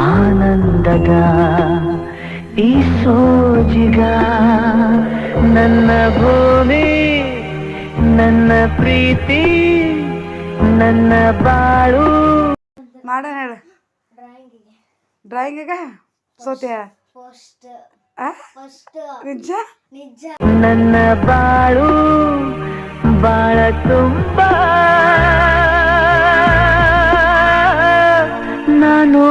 ಆನಂದದ ಈ ಸೋಜಿಗ ನನ್ನ ಭೂಮಿ ನನ್ನ ಪ್ರೀತಿ ನನ್ನ ಬಾಳು. ಮಾಡೋಣ ಹೇಳ. ಡ್ರಾಯಿಂಗಿಗ ಸೋತ್ಯ? ನಿಜ. ನನ್ನ ಬಾಳು ಬಾಳ ತುಂಬಾ. ನಾನು